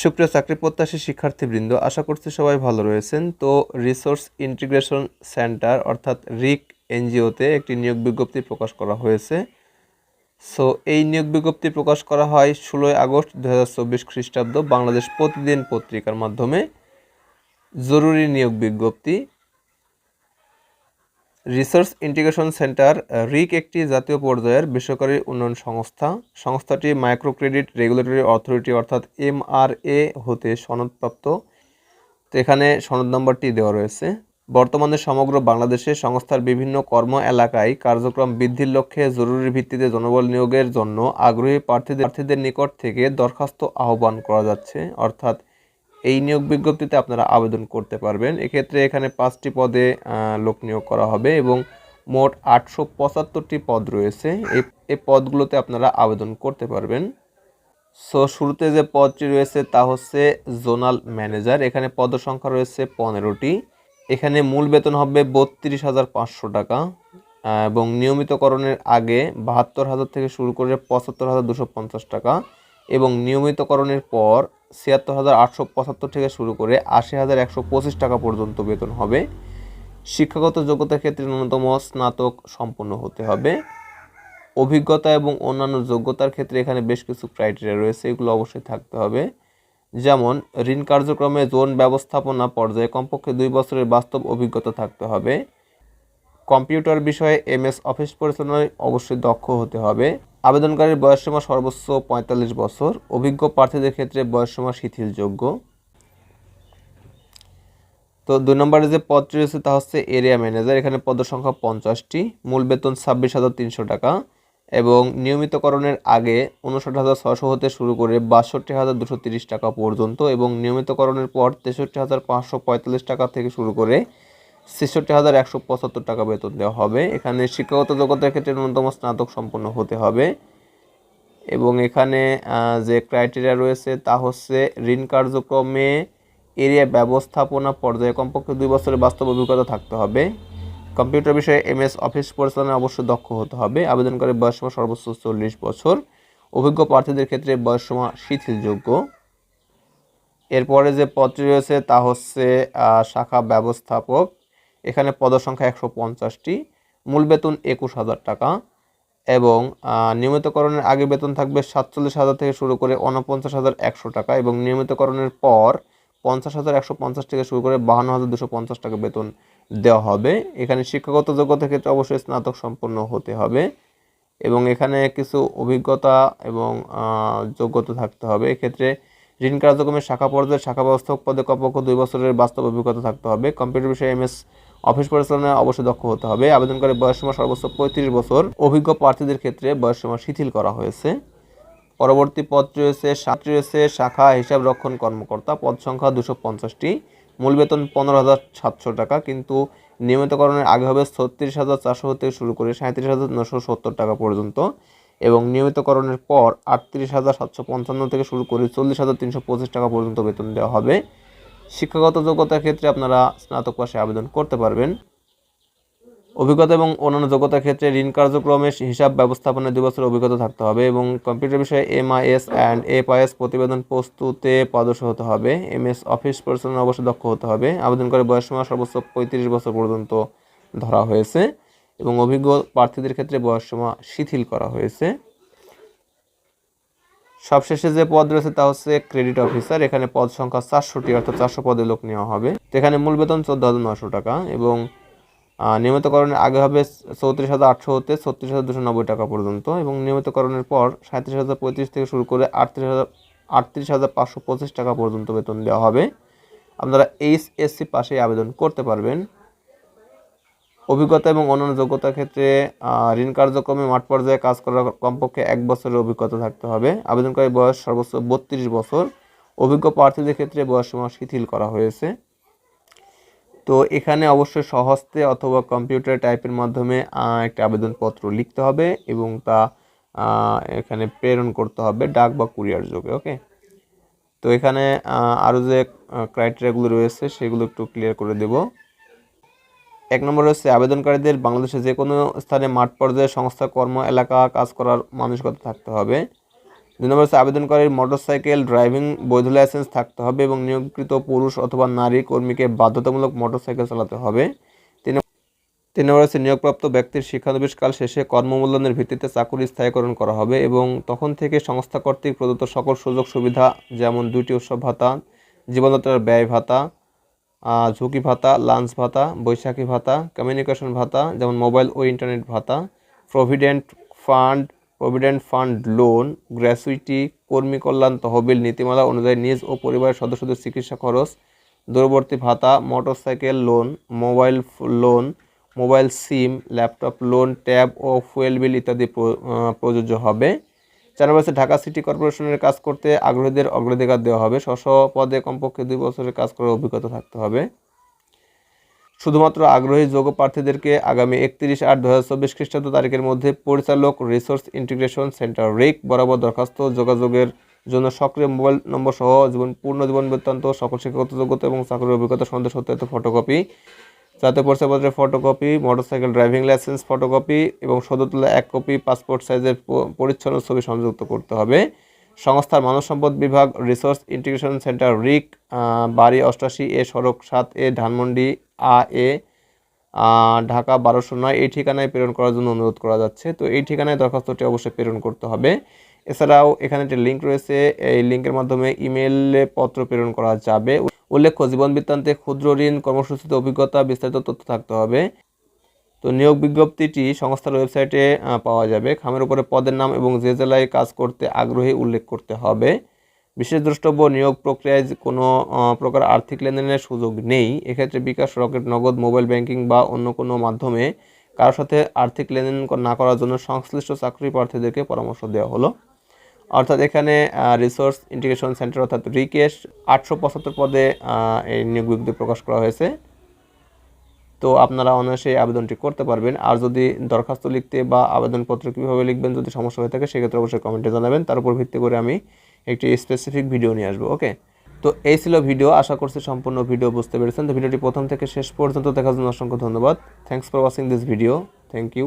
সুপ্রিয় চাকরি প্রত্যাশী শিক্ষার্থীবৃন্দ, আশা করছি সবাই ভালো রয়েছেন। তো রিসোর্স ইন্টিগ্রেশন সেন্টার অর্থাৎ রিক এনজিওতে একটি নিয়োগ বিজ্ঞপ্তি প্রকাশ করা হয়েছে। সো এই নিয়োগ বিজ্ঞপ্তি প্রকাশ করা হয় ষোলোই আগস্ট দু হাজার চব্বিশ খ্রিস্টাব্দ বাংলাদেশ প্রতিদিন পত্রিকার মাধ্যমে। জরুরি নিয়োগ বিজ্ঞপ্তি। রিসার্চ ইন্টিগ্রেশন সেন্টার রিক একটি জাতীয় পর্যায়ের বেসরকারি উন্নয়ন সংস্থা। সংস্থাটি মাইক্রো ক্রেডিট রেগুলেটরি অথরিটি অর্থাৎ এমআরএ হতে সনদপ্রাপ্ত। তো এখানে সনদ নম্বরটি দেওয়া রয়েছে। বর্তমানে সমগ্র বাংলাদেশে সংস্থার বিভিন্ন কর্ম এলাকায় কার্যক্রম বৃদ্ধির লক্ষ্যে জরুরি ভিত্তিতে জনবল নিয়োগের জন্য আগ্রহী প্রার্থীদের প্রার্থীদের নিকট থেকে দরখাস্ত আহ্বান করা যাচ্ছে। অর্থাৎ এই নিয়োগ বিজ্ঞপ্তিতে আপনারা আবেদন করতে পারবেন। এক্ষেত্রে এখানে পাঁচটি পদে লোক নিয়োগ করা হবে এবং মোট আটশো পঁচাত্তরটি পদ রয়েছে। এই পদগুলোতে আপনারা আবেদন করতে পারবেন। সো, শুরুতে যে পদটি রয়েছে তা হচ্ছে জোনাল ম্যানেজার। এখানে পদ সংখ্যা রয়েছে পনেরোটি। এখানে মূল বেতন হবে বত্রিশ হাজার পাঁচশো টাকা এবং নিয়মিতকরণের আগে বাহাত্তর হাজার থেকে শুরু করে পঁচাত্তর হাজার দুশো পঞ্চাশ টাকা, এবং নিয়মিতকরণের পর ছিয়াত্তর হাজার আটশো পঁচাত্তর থেকে শুরু করে আশি হাজার একশো পঁচিশ টাকা পর্যন্ত বেতন হবে। শিক্ষাগত যোগ্যতার ক্ষেত্রে ন্যূনতম স্নাতক সম্পন্ন হতে হবে। অভিজ্ঞতা এবং অন্যান্য যোগ্যতার ক্ষেত্রে এখানে বেশ কিছু ক্রাইটেরিয়া রয়েছে, এগুলো অবশ্যই থাকতে হবে। যেমন, ঋণ কার্যক্রমে জোন ব্যবস্থাপনা পর্যায়ে কমপক্ষে দুই বছরের বাস্তব অভিজ্ঞতা থাকতে হবে। কম্পিউটার বিষয়ে এমএস অফিস পরিচালনায় অবশ্যই দক্ষ হতে হবে। আবেদনকারীর বয়সসীমা সর্বোচ্চ পঁয়তাল্লিশ বছর। অভিজ্ঞ প্রার্থীদের ক্ষেত্রে বয়সসীমা শিথিলযোগ্য। তো দুই নম্বরে যে পদটি রয়েছে তা হচ্ছে এরিয়া ম্যানেজার। এখানে পদ সংখ্যা পঞ্চাশটি। মূল বেতন ছাব্বিশ হাজার তিনশো টাকা এবং নিয়মিতকরণের আগে উনষাট হাজার ছশো হতে শুরু করে বাষট্টি হাজার দুশো তিরিশ টাকা পর্যন্ত এবং নিয়মিতকরণের পর তেষট্টি হাজার পাঁচশো পঁয়তাল্লিশ টাকা থেকে শুরু করে ছেষট্টি হাজার একশো পঁচাত্তর টাকা বেতন দেওয়া হবে। এখানে শিক্ষাগত যোগ্যতার ক্ষেত্রে ন্যূনতম স্নাতক সম্পন্ন হতে হবে এবং এখানে যে ক্রাইটেরিয়া রয়েছে তা হচ্ছে ঋণ কার্যক্রমে এরিয়া ব্যবস্থাপনা পর্যায়ে কমপক্ষে দুই বছরের বাস্তব অভিজ্ঞতা থাকতে হবে। কম্পিউটার বিষয়ে এমএস অফিস পরিচালনায় অবশ্যই দক্ষ হতে হবে। আবেদনকারীর বয়সসীমা সর্বোচ্চ চল্লিশ বছর। অভিজ্ঞ প্রার্থীদের ক্ষেত্রে বয়সসীমা শিথিলযোগ্য। এরপরে যে পদটি রয়েছে তা হচ্ছে শাখা ব্যবস্থাপক। এখানে পদসংখ্যা একশো পঞ্চাশটি, মূল বেতন একুশ হাজার টাকা এবং নিয়মিতকরণের আগে বেতন থাকবে সাতচল্লিশ হাজার থেকে শুরু করে উনপঞ্চাশ হাজার একশো টাকা এবং নিয়মিতকরণের পর পঞ্চাশ হাজার একশো পঞ্চাশ থেকে শুরু করে বাহান্ন হাজার দুশো পঞ্চাশ টাকা বেতন দেওয়া হবে। এখানে শিক্ষাগত যোগ্যতার ক্ষেত্রে অবশ্যই স্নাতক সম্পন্ন হতে হবে এবং এখানে কিছু অভিজ্ঞতা এবং যোগ্যতা থাকতে হবে। এক্ষেত্রে ঋণ কার্যক্রমের শাখা পর্যায়ে শাখা ব্যবস্থাপক পদে কমপক্ষে দুই বছরের বাস্তব অভিজ্ঞতা থাকতে হবে। কম্পিউটার বিষয়ে এমএস অফিস পরিচালনায় অবশ্যই দক্ষ হতে হবে। আবেদনকারীর বয়সসীমা সর্বোচ্চ পঁয়ত্রিশ বছর। অভিজ্ঞ প্রার্থীদের ক্ষেত্রে বয়সসীমা শিথিল করা হয়েছে। পরবর্তী পদ রয়েছে সাত রয়েছে, শাখা হিসাব রক্ষণ কর্মকর্তা। পদ সংখ্যা দুশো পঞ্চাশটি। মূল বেতন পনেরো হাজার সাতশো টাকা, কিন্তু নিয়মিতকরণের আগে হবে ছত্রিশ হাজার চারশো থেকে শুরু করে সাঁত্রিশ হাজার নশো সত্তর টাকা পর্যন্ত এবং নিয়মিতকরণের পর আটত্রিশ হাজার সাতশো পঞ্চান্ন থেকে শুরু করে চল্লিশ হাজার তিনশো পঁচিশ টাকা পর্যন্ত বেতন দেওয়া হবে। শিক্ষাগত যোগ্যতার ক্ষেত্রে আপনারা স্নাতক পাশে আবেদন করতে পারবেন। অভিজ্ঞতা এবং অন্যান্য যোগ্যতার ক্ষেত্রে ঋণ কার্যক্রমে হিসাব ব্যবস্থাপনায় দুই বছর অভিজ্ঞতা থাকতে হবে এবং কম্পিউটার বিষয়ে এমআইএস অ্যান্ড এফআইএস প্রতিবেদন প্রস্তুতে পারদর্শী হতে হবে। এমএস অফিস পরিচালনা অবশ্যই দক্ষ হতে হবে। আবেদন করে বয়সসীমা সর্বোচ্চ পঁয়ত্রিশ বছর পর্যন্ত ধরা হয়েছে এবং অভিজ্ঞ প্রার্থীদের ক্ষেত্রে বয়সসীমা শিথিল করা হয়েছে। সবশেষে যে পদ রয়েছে তা হচ্ছে ক্রেডিট অফিসার এখানে পদ সংখ্যা চারশোটি অর্থাৎ চারশো পদে লোক নেওয়া হবে। এখানে মূল বেতন চোদ্দ হাজার নশো টাকা এবং নিয়মিতকরণের আগে হবে চৌত্রিশ হাজার আটশো হতে ছত্রিশ হাজার দুশো নব্বই টাকা পর্যন্ত এবং নিয়মিতকরণের পর সাঁত্রিশ হাজার পঁয়ত্রিশ থেকে শুরু করে আটত্রিশ হাজার আটত্রিশ হাজার পাঁচশো পঁচিশ টাকা পর্যন্ত বেতন দেওয়া হবে। আপনারা এইচ এসসি পাশে আবেদন করতে পারবেন। অভিজ্ঞতা এবং অন্যান্য যোগ্যতার ক্ষেত্রে ঋণ কার্যক্রমে মাঠ পর্যায়ে কাজ করার কমপক্ষে এক বছরের অভিজ্ঞতা থাকতে হবে। আবেদনকারী বয়স সর্বোচ্চ বত্রিশ বছর। অভিজ্ঞ প্রার্থীদের ক্ষেত্রে বয়সসীমা শিথিল করা হয়েছে। তো এখানে অবশ্যই সহস্তে অথবা কম্পিউটার টাইপের মাধ্যমে একটা আবেদনপত্র লিখতে হবে এবং তা এখানে প্রেরণ করতে হবে ডাক বা কুরিয়ার যোগে, ওকে? তো এখানে আরও যে ক্রাইটেরিয়াগুলো রয়েছে সেগুলো একটু ক্লিয়ার করে দেব। এক নম্বর হচ্ছে আবেদনকারীদের বাংলাদেশে যে কোনো স্থানে মাঠ পর্যায়ে সংস্থা, কর্ম, এলাকা কাজ করার মানসিকতা থাকতে হবে। দুই নম্বর হচ্ছে আবেদনকারীর মোটরসাইকেল, ড্রাইভিং, বৈধ লাইসেন্স থাকতে হবে এবং নিয়োগকৃত পুরুষ অথবা নারী কর্মীকে বাধ্যতামূলক মোটরসাইকেল চালাতে হবে। তিন নম্বর হচ্ছে নিয়োগপ্রাপ্ত ব্যক্তির শিক্ষানবিশকাল শেষে কর্মমূল্যায়নের ভিত্তিতে চাকুরি স্থায়ীকরণ করা হবে এবং তখন থেকে সংস্থা কর্তৃক প্রদত্ত সকল সুযোগ সুবিধা যেমন দুইটি উৎসব ভাতা, জীবনযাত্রার ব্যয় ভাতা ঝুঁকি ভাতা, লাঞ্চ ভাতা, বৈশাখী ভাতা কমিউনিকেশন ভাতা, যেমন মোবাইল ও ইন্টারনেট ভাতা provident fund provident fund loan gratuity কর্মী কল্যাণ, তহবিল, নীতিমালা অনুযায়ী নিজ ও পরিবারের সদস্যদের চিকিৎসা খরচ, দূরবর্তী ভাতা motorcycle loan mobile loan mobile SIM laptop loan tab ও ফুয়েল বিল ইত্যাদি প্রযোজ্য হবে। চার নম্বর ঢাকা সিটি কর্পোরেশনের কাজ করতে আগ্রহীদের অগ্রাধিকার দেওয়া হবে। স্ব পদে কমপক্ষে দুই বছরের কাজ করার অভিজ্ঞতা থাকতে হবে। শুধুমাত্র আগ্রহী যোগ্য প্রার্থীদেরকে আগামী একত্রিশ আট দু হাজার চব্বিশ খ্রিস্টাব্দ তারিখের মধ্যে পরিচালক রিসোর্স ইন্টিগ্রেশন সেন্টার রেক বরাবর দরখাস্ত যোগাযোগের জন্য সক্রিয় মোবাইল নম্বর সহ জীবন, পূর্ণ জীবন বৃত্তান্ত, সকল শিক্ষাগত যোগ্যতা এবং চাকরির অভিজ্ঞতা সন্দেহ সত্যায়িত ফটোকপি জাতীয় পরিচয়পত্রের photocopy motorcycle driving licence photocopy এবং সদ্য তোলা এক কপি পাসপোর্ট সাইজের পরিচ্ছন্ন ছবি সংযুক্ত করতে হবে। সংস্থার মানব সম্পদ বিভাগ রিসোর্স ইন্টিগ্রেশন সেন্টার রিক বাড়ি অষ্টাশি এ, সড়ক সাত এ, ধানমন্ডি আ, এ ঢাকা বারোশো নয়। এই ঠিকানায় প্রেরণ করার জন্য অনুরোধ করা যাচ্ছে। তো এই ঠিকানায় দরখাস্তটি অবশ্যই প্রেরণ করতে হবে। এছাড়াও এখানে একটি লিঙ্ক রয়েছে, এই লিঙ্কের মাধ্যমে ইমেইলে পত্র প্রেরণ করা যাবে। উল্লেখ্য, জীবন বৃত্তান্তে ক্ষুদ্র ঋণ, কর্মসূচিতে অভিজ্ঞতা, বিস্তারিত তথ্য থাকতে হবে। তো নিয়োগ বিজ্ঞপ্তিটি সংস্থার ওয়েবসাইটে পাওয়া যাবে। খামের উপরে পদের নাম এবং যে জেলায় কাজ করতে আগ্রহী উল্লেখ করতে হবে। বিশেষ দ্রষ্টব্য, নিয়োগ প্রক্রিয়ায় কোনো প্রকার আর্থিক লেনদেনের সুযোগ নেই। এক্ষেত্রে bKash, Rocket, Nagad, mobile banking বা অন্য কোনো মাধ্যমে কারোর সাথে আর্থিক লেনদেন না করার জন্য সংশ্লিষ্ট চাকরি প্রার্থীদেরকে পরামর্শ দেওয়া হলো। অর্থাৎ এখানে রিসোর্স ইন্টিগ্রেশন সেন্টার অর্থাৎ রিকেশ আটশো পঁচাত্তর পদে এই নিয়োগ বিজ্ঞপ্তি প্রকাশ করা হয়েছে। তো আপনারা অনায়াসে আবেদনটি করতে পারবেন। আর যদি দরখাস্ত লিখতে বা আবেদনপত্র কীভাবে লিখবেন যদি সমস্যা হয়ে থাকে, সেক্ষেত্রে অবশ্যই কমেন্টে জানাবেন। তার উপর ভিত্তি করে আমি একটি স্পেসিফিক ভিডিও নিয়ে আসব ওকে তো এই ছিল ভিডিও আশা করছি সম্পূর্ণ ভিডিও বুঝতে পেরেছেন। তো ভিডিওটি প্রথম থেকে শেষ পর্যন্ত দেখার জন্য অসংখ্য ধন্যবাদ। Thanks for watching this video thank you